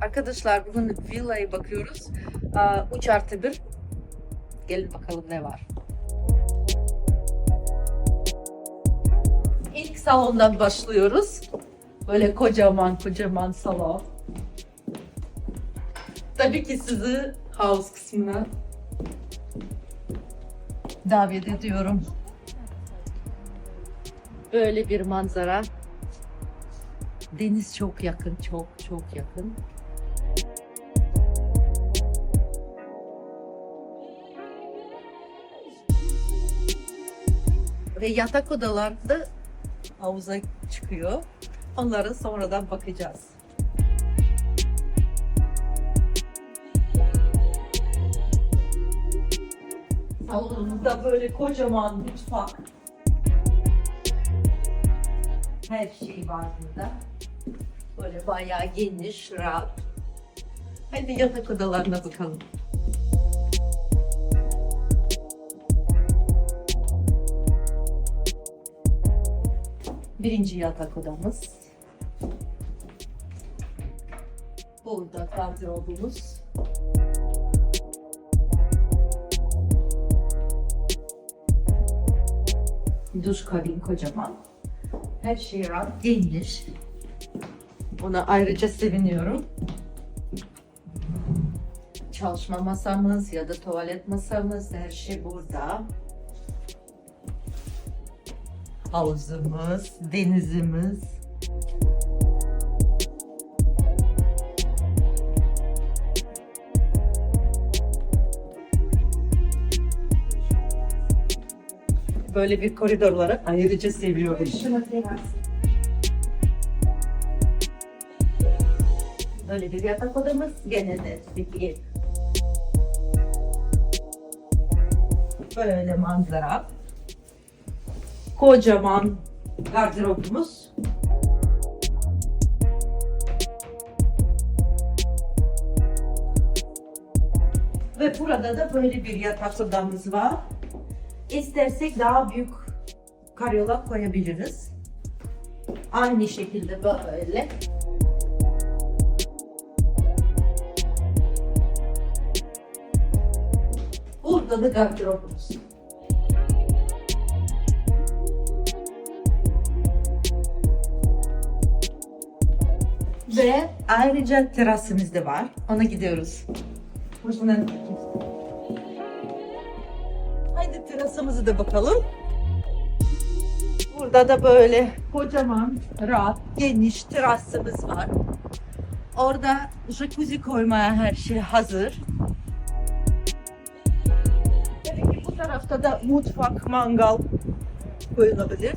Arkadaşlar bugün villaya bakıyoruz. Aa, Üç artı bir. Gelin bakalım ne var. İlk salondan başlıyoruz. Böyle kocaman kocaman salon. Tabii ki sizi house kısmına davet ediyorum. Böyle bir manzara. Deniz çok yakın, çok çok yakın. Ve yatak odalarda havuza çıkıyor. Onlara sonradan bakacağız. Salonumuzda böyle kocaman mutfak. Her şey var burada. Böyle bayağı geniş, rahat. Hadi yatak odalarına bakalım. Birinci yatak odamız. Burada gardırobumuz. Duş kabin kocaman. Her şey rahat, geniş. Ona ayrıca seviniyorum. Çalışma masamız ya da tuvalet masamız her şey burada. Havuzumuz, denizimiz. Böyle bir koridorları ayrıca seviyorum. Böyle bir yatak odamız gene de bir Böyle manzara. Kocaman gardırobumuz. Ve burada da böyle bir yatak odamız var. İstersek daha büyük karyola koyabiliriz. Aynı şekilde böyle. Burada da gardırobumuz. Ve ayrıca terasımız da var. Ona gidiyoruz. Hoşuna Haydi terasımızı da bakalım. Burada da böyle kocaman, rahat, geniş terasımız var. Orada jacuzzi koymaya her şey hazır. Tabii ki bu tarafta da mutfak, mangal koyulabilir.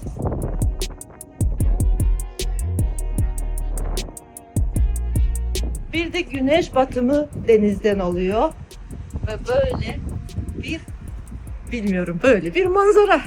Bir de güneş batımı denizden oluyor. Ve böyle bir bilmiyorum böyle bir manzara.